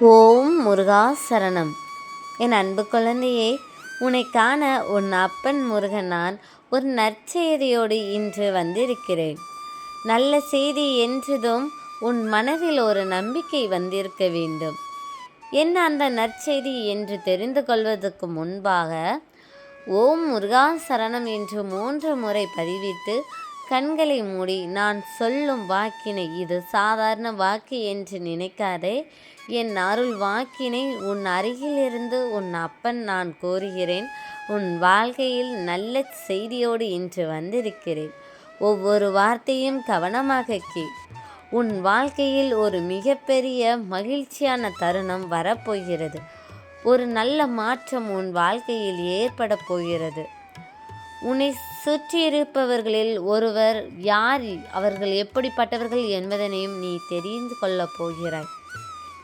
ஓம் முருகா சரணம். என் அன்பு குழந்தையே உன்னை காண உன் அப்பன் முருகன் நான் ஒரு நற்செய்தியோடு இன்று வந்திருக்கிறேன். நல்ல செய்தி என்றதும் உன் மனதில் ஒரு நம்பிக்கை வந்திருக்க வேண்டும். என்ன அந்த நற்செய்தி என்று தெரிந்து கொள்வதற்கு முன்பாக ஓம் முருகா சரணம் என்று மூன்று முறை பதிவிட்டு கண்களை மூடி நான் சொல்லும் வாக்கினை இது சாதாரண வாக்கு என்று நினைக்காதே. என் அருள் வாக்கினை உன் அருகிலிருந்து உன் அப்பன் நான் கோருகிறேன். உன் வாழ்க்கையில் நல்ல செய்தியோடு இன்று வந்திருக்கிறேன். ஒவ்வொரு வார்த்தையும் கவனமாக கே உன் வாழ்க்கையில் ஒரு மிகப்பெரிய மகிழ்ச்சியான தருணம் வரப்போகிறது. ஒரு நல்ல மாற்றம் உன் வாழ்க்கையில் ஏற்பட போகிறது. உன்னை சுற்றியிருப்பவர்களில் ஒருவர் யார்? அவர்கள் எப்படிப்பட்டவர்கள் என்பதனையும் நீ தெரிந்து கொள்ளப் போகிறாய்.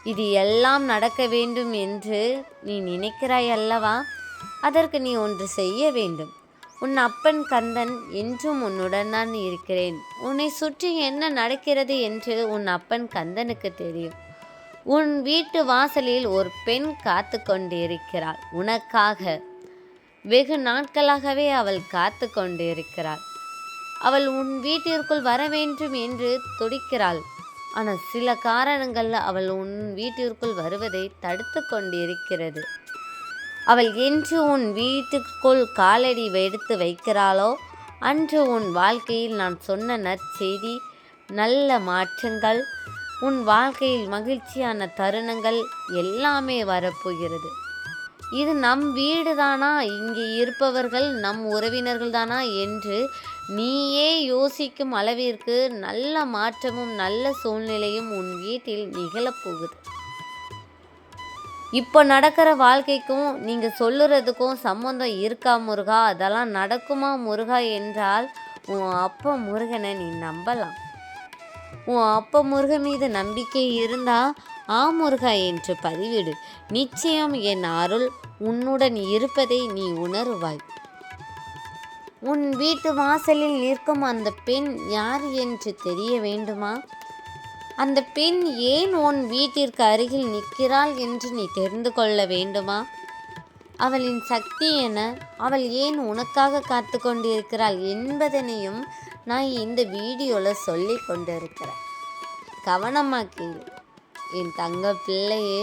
இது எல்லாம் நடக்க வேண்டும் என்று நீ நினைக்கிறாய் அல்லவா? அதற்கு நீ ஒன்று செய்ய வேண்டும். உன் அப்பன் கந்தன் என்றும் உன்னுடன் நான் இருக்கிறேன். உன்னை சுற்றி என்ன நடக்கிறது என்று உன் அப்பன் கந்தனுக்கு தெரியும். உன் வீட்டு வாசலில் ஒரு பெண் காத்து கொண்டிருக்கிறாள். உனக்காக வெகு நாட்களாகவே அவள் காத்து கொண்டிருக்கிறாள். அவள் உன் வீட்டிற்குள் வர வேண்டும் என்று துடிக்கிறாள். ஆனால் சில காரணங்கள் அவள் உன் வீட்டிற்குள் வருவதை தடுத்து கொண்டிருக்கிறது. அவள் என்று உன் வீட்டுக்குள் காலடி எடுத்து வைக்கிறாளோ? அன்று உன் வாழ்க்கையில் நான் சொன்ன நற்செய்தி நல்ல மாற்றங்கள் உன் வாழ்க்கையில் மகிழ்ச்சியான தருணங்கள் எல்லாமே வரப்போகிறது. இது நம் வீடு தானா இங்கே இருப்பவர்கள் நம் உறவினர்கள் தானா என்று நீயே யோசிக்கும் அளவிற்கு நல்ல மாற்றமும் நல்ல சூழ்நிலையும் உன் வீட்டில் நிகழப்போகுது. இப்போ நடக்கிற வாழ்க்கைக்கும் நீங்கள் சொல்லுறதுக்கும் சம்மந்தம் இருக்கா முருகா? அதெல்லாம் நடக்குமா முருகா? என்றால் உன் அப்பா முருகனை நீ நம்பலாம். உன் அப்ப முருகன் மீது நம்பிக்கை இருந்தால் ஆ முருகா என்று பதிவிடு. நிச்சயம் என் அருள் உன்னுடன் இருப்பதை நீ உணருவாய். உன் வீட்டு வாசலில் நிற்கும் அந்த பெண் யார் என்று தெரிய வேண்டுமா? அந்த பெண் ஏன் உன் வீட்டிற்கு அருகில் நிற்கிறாள் என்று நீ தெரிந்து கொள்ள வேண்டுமா? அவளின் சக்தி என அவள் ஏன் உனக்காக காத்து கொண்டிருக்கிறாள் என்பதனையும் நான் இந்த வீடியோவில் சொல்லி கொண்டு இருக்கிறேன் கவனமாக கேளு. என் தங்க பிள்ளையே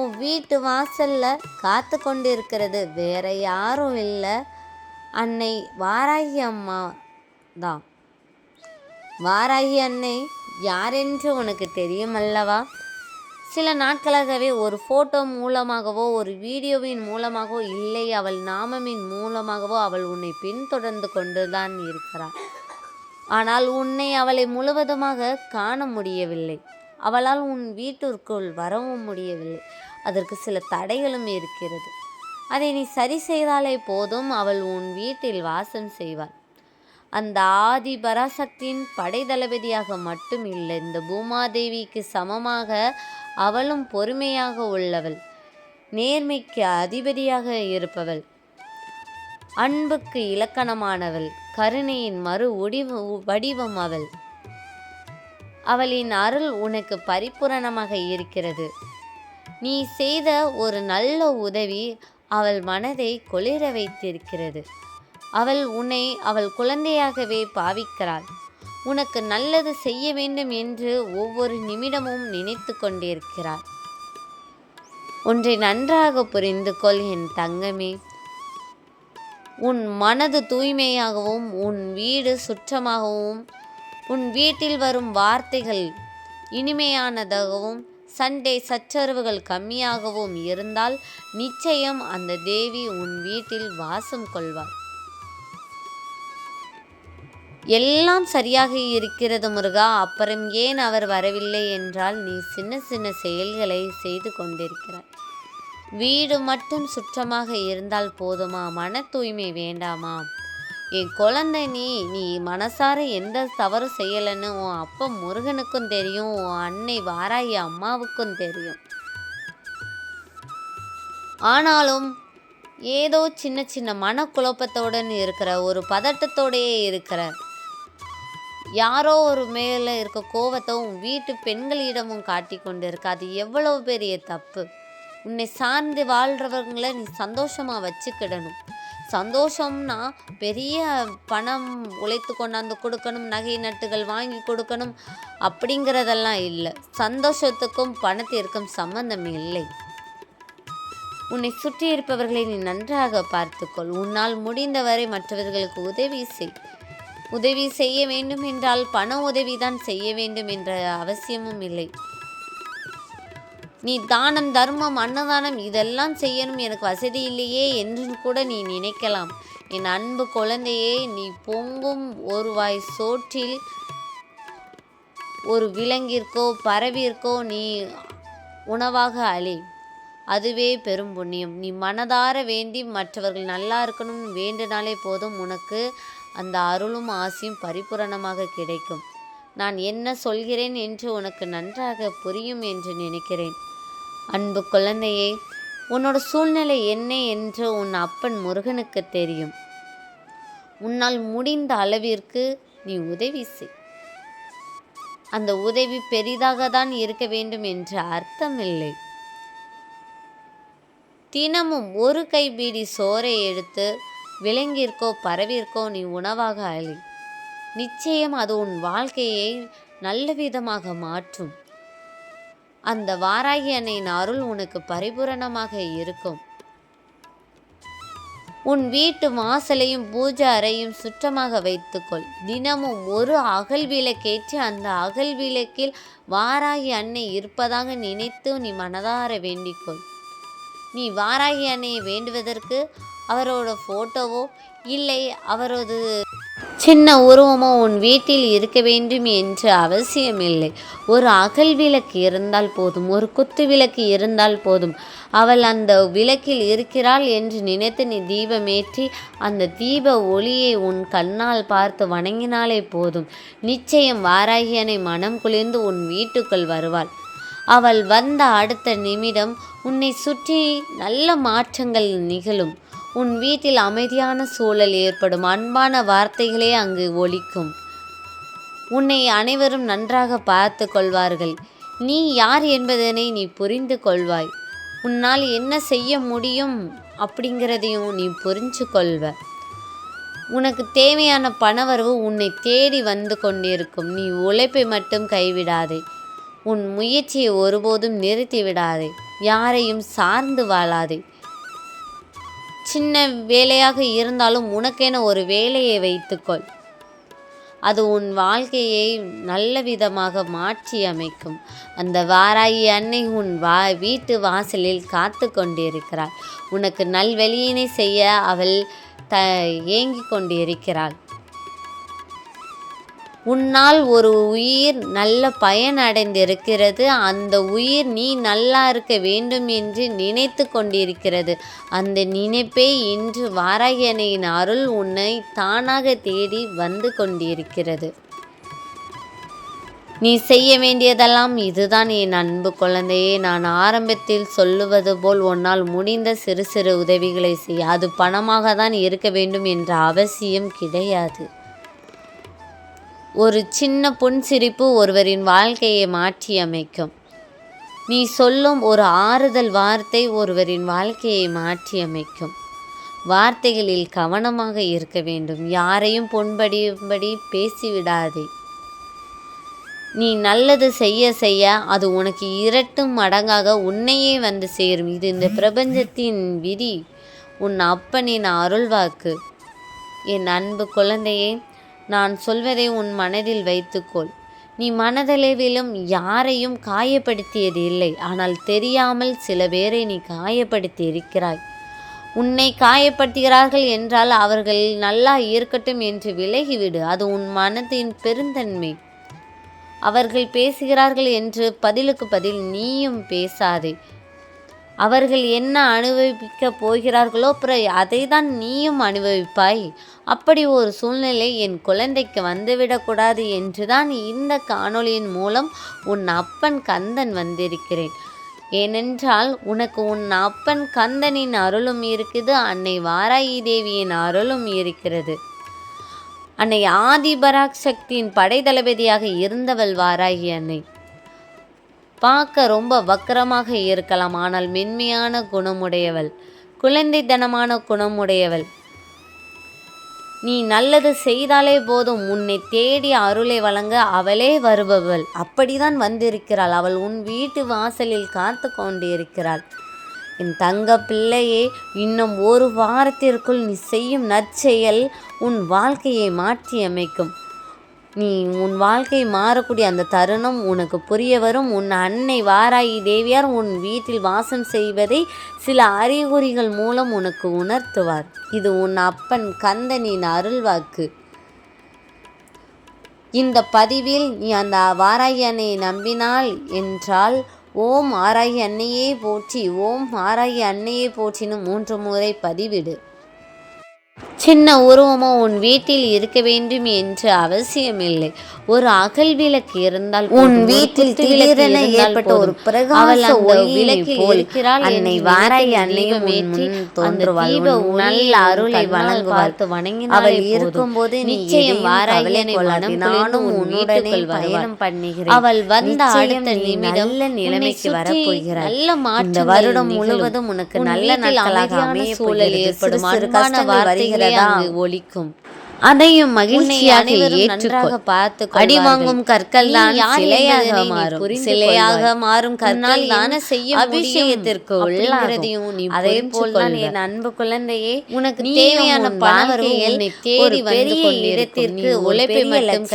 உன் வீட்டு வாசலில் காத்து கொண்டிருக்கிறது வேற யாரும் இல்லை. அன்னை வாராகி அம்மா தான். வாராகி அன்னை யாரென்று உனக்கு தெரியுமல்லவா சில நாட்களாகவே ஒரு ஃபோட்டோ மூலமாகவோ ஒரு வீடியோவின் மூலமாகவோ இல்லை அவள் நாமமின் மூலமாகவோ அவள் உன்னை பின்தொடர்ந்து கொண்டுதான் இருக்கிறாள். ஆனால் உன்னை அவளை முழுவதுமாக காண முடியவில்லை. அவளால் உன் வீட்டிற்குள் வரவும் முடியவில்லை. அதற்கு சில தடைகளும் இருக்கிறது. அதை நீ சரி செய்தாலே போதும் அவள் உன் வீட்டில் வாசம் செய்வாள். அந்த ஆதி பராசக்தியின் படைதளபதியாக மட்டும் இல்லை இந்த பூமாதேவிக்கு சமமாக அவளும் பொறுமையாக உள்ளவள். நேர்மைக்கு அதிபதியாக இருப்பவள். அன்புக்கு இலக்கணமானவள். கருணையின் மறு ஒடிவு வடிவம் அவள். அவளின் அருள் உனக்கு பரிபூரணமாக இருக்கிறது. நீ செய்த ஒரு நல்ல உதவி அவள் மனதை குளிர வைத்திருக்கிறது. அவள் உன்னை அவள் குழந்தையாகவே பாவிக்கிறாள். உனக்கு நல்லது செய்ய வேண்டும் என்று ஒவ்வொரு நிமிடமும் நினைத்து கொண்டிருக்கிறாள். ஒன்றை நன்றாக புரிந்து கொள் என் தங்கமே. உன் மனது தூய்மையாகவும் உன் வீடு சுற்றமாகவும் உன் வீட்டில் வரும் வார்த்தைகள் இனிமையானதாகவும் சண்டை சச்சரவுகள் கம்மியாகவும் இருந்தால் நிச்சயம் அந்த தேவி உன் வீட்டில் வாசம் கொள்வாள். எல்லாம் சரியாக இருக்கிறது முருகா. அப்புறம் ஏன் அவர் வரவில்லை என்றால் நீ சின்ன சின்ன செயல்களை செய்து கொண்டிருக்கிறாய். வீடு மட்டும் சுற்றமாக இருந்தால் போதுமா? மன தூய்மை வேண்டாமா? என் குழந்தை நீ நீ மனசார எந்த தவறு செய்யலைன்னு உன் அப்பா முருகனுக்கும் தெரியும் உன் அன்னை வாராயி அம்மாவுக்கும் தெரியும். ஆனாலும் ஏதோ சின்ன சின்ன மனக்குழப்பத்துடன் இருக்கிற ஒரு பதட்டத்தோடையே இருக்கிற. யாரோ ஒரு மேலே இருக்க கோவத்தை உன் வீட்டு பெண்களிடமும் காட்டி கொண்டு இருக்க அது எவ்வளவு பெரிய தப்பு? உன்னை சார்ந்து வாழ்கிறவங்களை நீ சந்தோஷமாக வச்சுக்கிடணும். சந்தோஷம்னா பெரிய பணம் உழைத்து கொண்டாந்து கொடுக்கணும் நகை நட்டுகள் வாங்கி கொடுக்கணும் அப்படிங்கிறதெல்லாம் இல்லை. சந்தோஷத்துக்கும் பணத்திற்கும் சம்பந்தம் இல்லை. உன்னை சுற்றி இருப்பவர்களை நீ நன்றாக பார்த்துக்கொள். உன்னால் முடிந்தவரை மற்றவர்களுக்கு உதவி செய். உதவி செய்ய வேண்டும் என்றால் பண உதவிதான் செய்ய வேண்டும் என்ற அவசியமும் இல்லை. நீ தானம் தர்மம் அன்னதானம் இதெல்லாம் செய்யணும். எனக்கு வசதி இல்லையே என்று கூட நீ நினைக்கலாம். என் அன்பு குழந்தையே நீ பொங்கும் ஒரு வாய் சோற்றில் ஒரு விலங்கிற்கோ பறவிற்கோ நீ உணவாக அழி. அதுவே பெரும் புண்ணியம். நீ மனதார வேண்டி மற்றவர்கள் நல்லா இருக்கணும் வேண்டினாலே போதும் உனக்கு அந்த அருளும் ஆசையும் பரிபூரணமாக கிடைக்கும். நான் என்ன சொல்கிறேன் என்று உனக்கு நன்றாக புரியும் என்று நினைக்கிறேன். அன்பு குழந்தையே உன்னோட சூழ்நிலை என்ன என்று உன் அப்பன் முருகனுக்கு தெரியும். உன்னால் முடிந்த அளவிற்கு நீ உதவி செய். அந்த உதவி பெரிதாக தான் இருக்க வேண்டும் என்ற அர்த்தமில்லை. தினமும் ஒரு கைபீடி சோறை எடுத்து விலங்கிற்கோ பறவிற்கோ நீ உணவாக அழி. நிச்சயம் அது உன் வாழ்க்கையை நல்ல விதமாக மாற்றும். அந்த வாராகி அன்னையின் அருள் உனக்கு பரிபூரணமாக இருக்கும். உன் வீட்டு வாசலையும் பூஜை அறையும் சுற்றமாக வைத்துக்கொள். தினமும் ஒரு அகல் விளக்கேற்றி அந்த அகல் விளக்கில் வாராகி அன்னை இருப்பதாக நினைத்து நீ மனதார வேண்டிக்கொள். நீ வாராகி அன்னையை வேண்டுவதற்கு அவரோட ஃபோட்டோவோ இல்லை அவரது சின்ன உருவமோ உன் வீட்டில் இருக்க வேண்டும் என்று அவசியமில்லை. ஒரு அகல் விளக்கு இருந்தால் போதும் ஒரு குத்து விளக்கு இருந்தால் போதும். அவள் அந்த விளக்கில் இருக்கிறாள் என்று நினைத்து நீ தீபமேற்றி அந்த தீப ஒளியை உன் கண்ணால் பார்த்து வணங்கினாலே போதும். நிச்சயம் வாராகியனை மனம் குளிர்ந்து உன் வீட்டுக்குள் வருவாள். அவள் வந்த அடுத்த நிமிடம் உன்னை சுற்றி நல்ல மாற்றங்கள் நிகழும். உன் வீட்டில் அமைதியான சூழல் ஏற்படும் அன்பான வார்த்தைகளே அங்கு ஒலிக்கும். உன்னை அனைவரும் நன்றாக பார்த்து கொள்வார்கள். நீ யார் என்பதனை நீ புரிந்து கொள்வாய். உன்னால் என்ன செய்ய முடியும் அப்படிங்கிறதையும் நீ புரிஞ்சு கொள்வ. உனக்கு தேவையான பணவரவு உன்னை தேடி வந்து கொண்டிருக்கும். நீ உழைப்பை மட்டும் கைவிடாதே. உன் முயற்சியை ஒருபோதும் நிறுத்தி விடாதே யாரையும் சார்ந்து வாழாதே. சின்ன வேலையாக இருந்தாலும் உனக்கென ஒரு வேலையை வைத்துக்கொள். அது உன் வாழ்க்கையை நல்ல விதமாக மாற்றி அமைக்கும். அந்த வாராயி அன்னை உன் வா வீட்டு வாசலில் காத்து கொண்டிருக்கிறாள். உனக்கு நல்வெளியினை செய்ய அவள் த ஏங்கி கொண்டிருக்கிறாள். உன்னால் ஒரு உயிர் நல்ல பயனடைந்திருக்கிறது. அந்த உயிர் நீ நல்லா இருக்க வேண்டும் என்று நினைத்து கொண்டிருக்கிறது. அந்த நினைப்பே இன்று வாராயணையின் அருள் உன்னை தானாக தேடி வந்து கொண்டிருக்கிறது. நீ செய்ய வேண்டியதெல்லாம் இதுதான் என் அன்பு குழந்தையே. நான் ஆரம்பத்தில் சொல்லுவது போல் உன்னால் முடிந்த சிறு சிறு உதவிகளை செய்ய அது பணமாக தான் இருக்க வேண்டும் என்ற அவசியம் கிடையாது. ஒரு சின்ன புன்சிரிப்பு ஒருவரின் வாழ்க்கையை மாற்றி அமைக்கும் நீ சொல்லும் ஒரு ஆறுதல் வார்த்தை ஒருவரின் வாழ்க்கையை மாற்றி அமைக்கும் வார்த்தைகளில் கவனமாக இருக்க வேண்டும். யாரையும் புண்படியும்படி பேசிவிடாதே. நீ நல்லது செய்ய செய்ய அது உனக்கு இரட்டும் மடங்காக உன்னையே வந்து சேரும். இது இந்த பிரபஞ்சத்தின் விதி. உன் அப்பனின் அருள்வாக்கு. என் அன்பு குழந்தையே நான் சொல்வதை உன் மனதில் வைத்துக்கொள். நீ மனதளவிலும் யாரையும் காயப்படுத்தியது இல்லை. ஆனால் தெரியாமல் சில பேரை நீ காயப்படுத்தி இருக்கிறாய் உன்னை காயப்படுத்துகிறார்கள் என்றால் அவர்கள் நல்லா இருக்கட்டும் என்று விலகிவிடு. அது உன் மனதின் பெருந்தன்மை. அவர்கள் பேசுகிறார்கள் என்று பதிலுக்கு பதில் நீயும் பேசாதே. அவர்கள் என்ன அனுபவிக்கப் போகிறார்களோ அப்புறம் அதை தான் நீயும் அனுபவிப்பாய். அப்படி ஒரு சூழ்நிலை என் குழந்தைக்கு வந்துவிடக்கூடாது என்று தான் இந்த காணொளியின் மூலம் உன் அப்பன் கந்தன் வந்திருக்கிறேன். ஏனென்றால் உனக்கு உன் அப்பன் கந்தனின் அருளும் இருக்குது அன்னை வாராயி தேவியின் அருளும் இருக்கிறது. அன்னை ஆதிபராக் சக்தியின் படைத்தளபதியாக இருந்தவள் வாராகி அன்னை. பார்க்க ரொம்ப வக்கரமாக இருக்கலாம். ஆனால் மென்மையான குணமுடையவள் குழந்தைத்தனமான குணமுடையவள். நீ நல்லது செய்தாலே போதும். உன்னை தேடி அருளை வழங்க அவளே வருபவள். அப்படிதான் வந்திருக்கிறாள். அவள் உன் வீட்டு வாசலில் காத்து கொண்டிருக்கிறாள். என் தங்க பிள்ளையே இன்னும் ஒரு வாரத்திற்குள் நீ செய்யும் நற்செயல் உன் வாழ்க்கையை மாற்றியமைக்கும். நீ உன் வாழ்க்கை மாறக்கூடிய அந்த தருணம் உனக்கு புரிய வரும். உன் அன்னை வாராயி தேவியார் உன் வீட்டில் வாசம் செய்வதை சில அறிகுறிகள் மூலம் உனக்கு உணர்த்துவார். இது உன் அப்பன் கந்தனின் அருள்வாக்கு. இந்த பதிவில் நீ அந்த வாராயி அன்னையை நம்பினாள் என்றால் ஓம் ஆராயி அன்னையே போற்றி ஓம் ஆராயி அன்னையே போற்றின்னு மூன்று முறை பதிவிடு. சின்ன உருவமோ உன் வீட்டில் இருக்க வேண்டும் என்று அவசியமில்லை ஒரு அகல் விளக்கு இருந்தால் உன் வீட்டில் விளக்கு திடீரென ஏற்பட்ட ஒரு. பிரகாச போல் இருக்கிறாள் அன்னை நினைத்து அன்னையும் ஏற்றி அந்த. தீப நல்ல அருளை. பார்த்து வணங்கினாலே அவள் போதும். இருக்கும்போது நீ நிச்சயம் கொள்ளாதே. மனம் நானும் உன்னுடனே பயணம். பண்ணுகிறேன். அவள் வந்த அடுத்த நிமிடம் நல்ல நிலைமைக்கு உன்னை வரப் சுற்றி போகிறாய். நல்ல மாற்றங்கள் வருடம். முழுவதும் உனக்கு உன் நல்ல நாட்களாக அமைதியான அமையப் சூழல். ஏற்படும் சிறு அங்கு ஒலிக்கும் அதையும் மகிழ்ச்சியாக ஏற்றுக்கொள் பார்த்து அடி வாங்கும் கற்கள் தான் சிலையாக மாறும் சிலையாக. மாறும் கற்கள் தான் என்ன செய்ய அபிஷேகத்திற்கு உள்ளாகிறதையும் நீ அதே போல் தான். என் அன்பு குழந்தையே உனக்கு தேவையான உன்னை தேடி வந்து. இடத்திற்கு உழைப்பை மட்டும்.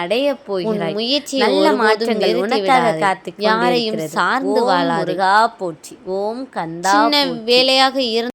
அடையப் உன் போகிறாய் முயற்சியை நல்ல மாற்றங்கள் உனக்காக. காத்துக் யாரையும். சார்ந்து ஓம் வாழாதே. முருகா போற்றி ஓம் கந்தா. வேலையாக இருந்த